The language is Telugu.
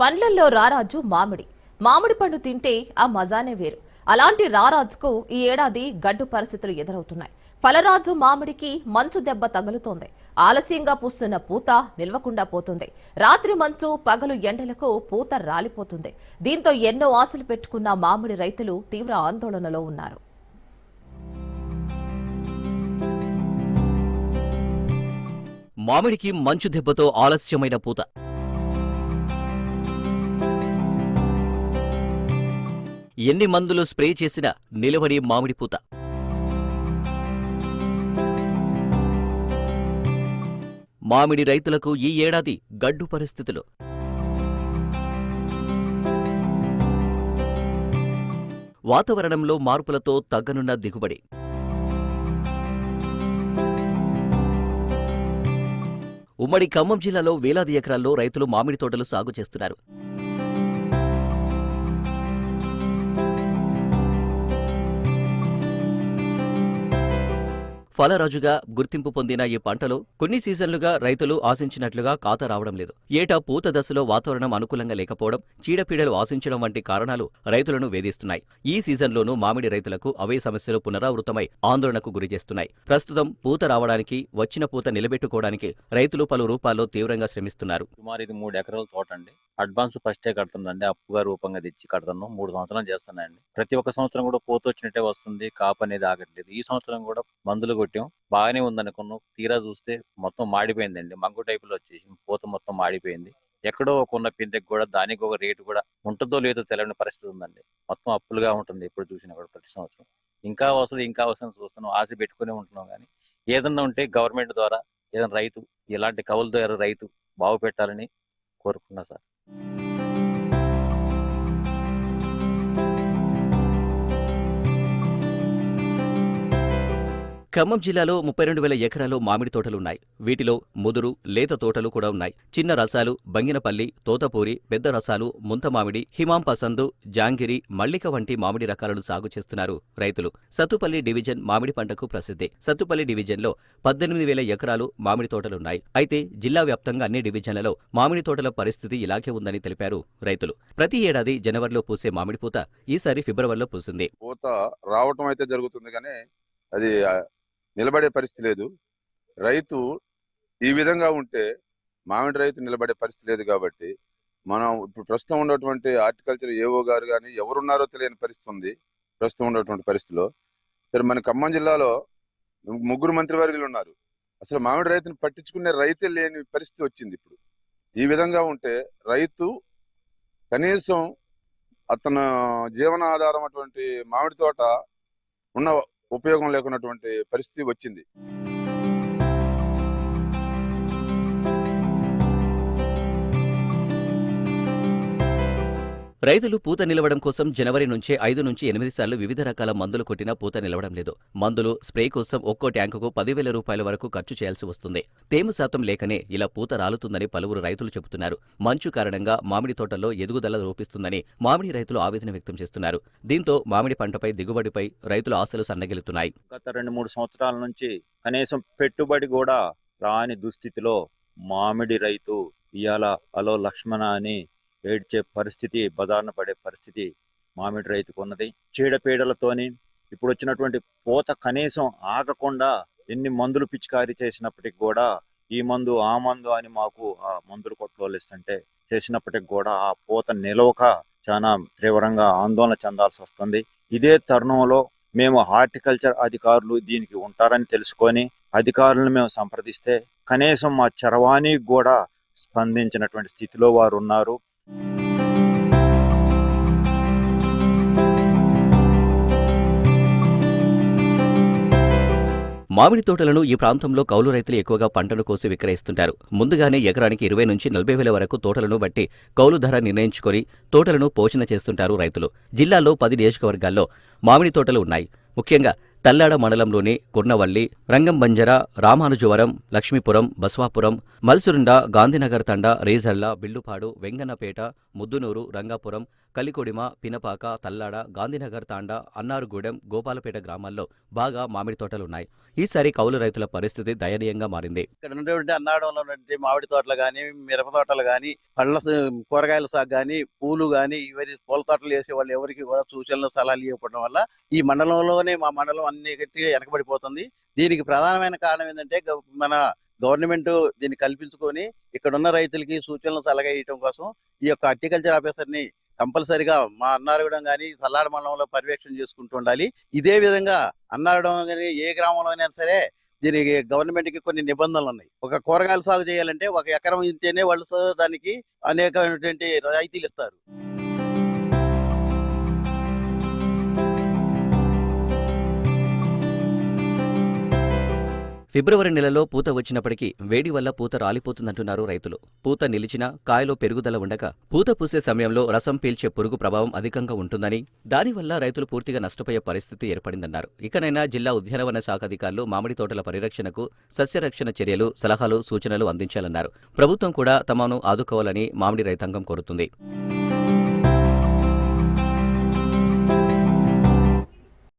పండ్లల్లో రారాజు మామిడి. మామిడి పండు తింటే ఆ మజానే వేరు. అలాంటి రారాజుకు ఈ ఏడాది గడ్డు పరిస్థితులు ఎదురవుతున్నాయి. ఫలరాజు మామిడికి మంచు దెబ్బ తగులుతోంది. ఆలస్యంగా పూస్తున్న పూత నిల్వకుండా పోతుంది. రాత్రి మంచు పగలు ఎండలకు పూత రాలిపోతుంది. దీంతో ఎన్నో ఆశలు పెట్టుకున్న మామిడి రైతులు తీవ్ర ఆందోళనలో ఉన్నారు. మామిడికి మంచు దెబ్బతో ఆలస్యమైన పూత. ఎన్ని మందులు స్ప్రే చేసినా నిలవని మామిడి పూత. మామిడి రైతులకు ఈ ఏడాది గడ్డు పరిస్థితులు. వాతావరణంలో మార్పులతో తగ్గనున్న దిగుబడి. ఉమ్మడి ఖమ్మం జిల్లాలో వేలాది ఎకరాల్లో రైతులు మామిడి తోటలు సాగు చేస్తున్నారు. ఫలరాజుగా గుర్తింపు పొందిన ఈ పంటలో కొన్ని సీజన్లుగా రైతులు ఆశించినట్లుగా కాత రావడం లేదు. ఏటా పూత దశలో వాతావరణం అనుకూలంగా లేకపోవడం చీడపీడలు ఆశించడం వంటి కారణాలు రైతులను వేధిస్తున్నాయి. ఈ సీజన్లోనూ మామిడి రైతులకు అవే సమస్యలు పునరావృతమై ఆందోళనకు గురిచేస్తున్నాయి ప్రస్తుతం పూత రావడానికి వచ్చిన పూత నిలబెట్టుకోవడానికి రైతులు పలు రూపాల్లో తీవ్రంగా శ్రమిస్తున్నారు. సుమారు ఇది మూడు ఎకరాల తోట అండి. అడ్వాన్స్ ఫస్టే కడుతుందండి అప్పుగా రూపంగా తెచ్చి కడతాను మూడు సంవత్సరాలు చేస్తున్నాయండి. ప్రతి ఒక్క సంవత్సరం కూడా పూత వచ్చినట్టే వస్తుంది. కాపు అనేది ఆగట్లేదు. ఈ సంవత్సరం కూడా మందులు కొట్టాం. బాగానే ఉందనుకున్నాం. తీరా చూస్తే మొత్తం మాడిపోయిందండి. మంగు టైపులో వచ్చేసి పూత మొత్తం మాడిపోయింది. ఎక్కడో ఒక ఉన్న పిందెకి కూడా దానికి ఒక రేటు కూడా ఉంటుందో లేదో తెలియని పరిస్థితి ఉందండి. మొత్తం అప్పులుగా ఉంటుంది. ఎప్పుడు చూసినా కూడా ప్రతి సంవత్సరం. ఇంకా వస్తుంది ఇంకా వస్తుంది చూస్తున్నాం. ఆశ పెట్టుకునే ఉంటున్నాం కానీ ఏదన్నా ఉంటే గవర్నమెంట్ ద్వారా ఏదైనా రైతు ఇలాంటి కవుల ద్వారా రైతు బాగు పెట్టాలని కోరుకున్నా సార్. ఖమ్మం జిల్లాలో ముప్పై రెండు వేల ఎకరాల్లో మామిడి తోటలున్నాయి. వీటిలో ముదురు లేత తోటలు కూడా ఉన్నాయి. చిన్న రసాలు బంగినపల్లి తోతపూరి పెద్ద రసాలు ముంత మామిడి హిమాం పసందు జాంగిరి మల్లిక వంటి మామిడి రకాలను సాగు చేస్తున్నారు రైతులు. సత్తుపల్లి డివిజన్ మామిడి పంటకు ప్రసిద్ధి. సత్తుపల్లి డివిజన్లో పద్దెనిమిది వేల ఎకరాలు మామిడి తోటలున్నాయి. అయితే జిల్లా వ్యాప్తంగా అన్ని డివిజన్లలో మామిడి తోటల పరిస్థితి ఇలాగే ఉందని తెలిపారు రైతులు. ప్రతి ఏడాది జనవరిలో పూసే మామిడి పూత ఈసారి ఫిబ్రవరిలో పూసింది. పూత రావటం అయితే జరుగుతుంది కానీ అది నిలబడే పరిస్థితి లేదు. రైతు ఈ విధంగా ఉంటే మామిడి రైతు నిలబడే పరిస్థితి లేదు కాబట్టి మనం ఇప్పుడు ప్రస్తుతం ఉన్నటువంటి హార్టికల్చర్ ఏవో గారు కానీ ఎవరున్నారో తెలియని పరిస్థితి ఉంది ప్రస్తుతం ఉన్నటువంటి పరిస్థితిలో. సరే మన ఖమ్మం జిల్లాలో ముగ్గురు మంత్రివర్గులు ఉన్నారు. అసలు మామిడి రైతుని పట్టించుకునే రైతే లేని పరిస్థితి వచ్చింది ఇప్పుడు. ఈ విధంగా ఉంటే రైతు కనీసం అతను జీవనాధారం అటువంటి మామిడి తోట ఉన్న ఉపయోగం లేకున్నటువంటి పరిస్థితి వచ్చింది. రైతులు పూత నిలవడం కోసం జనవరి నుంచే ఐదు నుంచి ఎనిమిది సార్లు వివిధ రకాల మందులు కొట్టినా పూత నిలవడం లేదు. మందులు స్ప్రే కోసం ఒక్కో ట్యాంకుకు పదివేల రూపాయల వరకు ఖర్చు చేయాల్సి వస్తుంది. తేమ శాతం లేకనే ఇలా పూత రాలుతుందని పలువురు రైతులు చెబుతున్నారు. మంచు కారణంగా మామిడి తోటల్లో ఎదుగుదల రూపిస్తుందని మామిడి రైతులు ఆవేదన వ్యక్తం చేస్తున్నారు. దీంతో మామిడి పంటపై దిగుబడిపై రైతుల ఆశలు సన్నగిలుతున్నాయి గత రెండు మూడు సంవత్సరాల నుంచి కనీసం పెట్టుబడి కూడా రాని దుస్థితిలో మామిడి రైతు ఇవాళ అలో లక్ష్మణ అని ఏడ్చే పరిస్థితి బదారణ పడే పరిస్థితి మామిడి రైతుకు ఉన్నది చీడపీడలతోని ఇప్పుడు వచ్చినటువంటి పూత కనీసం ఆగకుండా ఎన్ని మందులు పిచికారీ చేసినప్పటికి కూడా ఈ మందు ఆ మందు అని మాకు ఆ మందులు కొట్టుకోలేస్తుంటే చేసినప్పటికి కూడా ఆ పూత నిలవక చాలా తీవ్రంగా ఆందోళన చెందాల్సి వస్తుంది ఇదే తరుణంలో మేము హార్టికల్చర్ అధికారులు దీనికి ఉంటారని తెలుసుకొని అధికారులను మేము సంప్రదిస్తే కనీసం మా చరవాణికి కూడా స్పందించినటువంటి స్థితిలో వారు ఉన్నారు మామిడి తోటలను ఈ ప్రాంతంలో కౌలు రైతులు ఎక్కువగా పంటను కోసి విక్రయిస్తుంటారు. ముందుగానే ఎకరానికి ఇరవై నుంచి నలభై వేల వరకు తోటలను బట్టి కౌలు ధర నిర్ణయించుకొని తోటలను పోషణ చేస్తుంటారు రైతులు. జిల్లాలో పది నియోజకవర్గాల్లో మామిడి తోటలు ఉన్నాయి. ముఖ్యంగా తల్లాడ మండలంలోని కుర్నవల్లి రంగంబంజర రామానుజవరం లక్ష్మీపురం బస్వాపురం మల్సురుండ గాంధీనగర్ తండ రేజల్ల బిల్లుపాడు వెంగన్నపేట ముద్దునూరు రంగాపురం కలికొడిమ పినపాక తల్లాడ గాంధీనగర్ తాండా అన్నారుగూడెం గోపాలపేట గ్రామాల్లో బాగా మామిడి తోటలున్నాయి. ఈసారి కౌలు రైతుల పరిస్థితి దయనీయంగా మారింది. ఇక్కడ ఉన్నటువంటి అన్నాడంలో ఉన్నటువంటి మామిడి తోటలు కానీ మిరప తోటలు కానీ పళ్ళ కూరగాయల సాగు కానీ పూలు కానీ ఇవన్నీ పూల తోటలు వేసే వాళ్ళు ఎవరికి కూడా సూచనలు సలహాలు ఇవ్వకపోవడం వల్ల ఈ మండలంలోనే మా మండలం అన్ని గట్టిగా వెనకబడిపోతుంది. దీనికి ప్రధానమైన కారణం ఏంటంటే మన గవర్నమెంట్ దీన్ని కల్పించుకొని ఇక్కడ ఉన్న రైతులకి సూచనలు సలహా ఇవ్వడం కోసం ఈ యొక్క అగ్రికల్చర్ ఆఫీసర్ని కంపల్సరిగా మా అన్నారగూడెం కానీ సల్లాడ మండలంలో పర్యవేక్షణ చేసుకుంటూ ఉండాలి. ఇదే విధంగా అన్నారగూడెం కానీ ఏ గ్రామంలో అయినా సరే దీనికి గవర్నమెంట్కి కొన్ని నిబంధనలు ఉన్నాయి. ఒక కూరగాయలు సాగు చేయాలంటే ఒక ఎకరం ఇంటేనే వాళ్ళు దానికి అనేకమైనటువంటి రాయితీలు ఇస్తారు. ఫిబ్రవరి నెలలో పూత వచ్చినప్పటికీ వేడి వల్ల పూత రాలిపోతుందంటున్నారు రైతులు. పూత నిలిచినా కాయలో పెరుగుదల ఉండక పూత పూసే సమయంలో రసం పీల్చే పురుగు ప్రభావం అధికంగా ఉంటుందని దానివల్ల రైతులు పూర్తిగా నష్టపోయే పరిస్థితి ఏర్పడిందన్నారు. ఇకనైనా జిల్లా ఉద్యానవన శాఖ అధికారులు మామిడి తోటల పరిరక్షణకు సస్యరక్షణ చర్యలు సలహాలు సూచనలు అందించాలన్నారు. ప్రభుత్వం కూడా తమను ఆదుకోవాలని మామిడి రైతాంగం కోరుతుంది.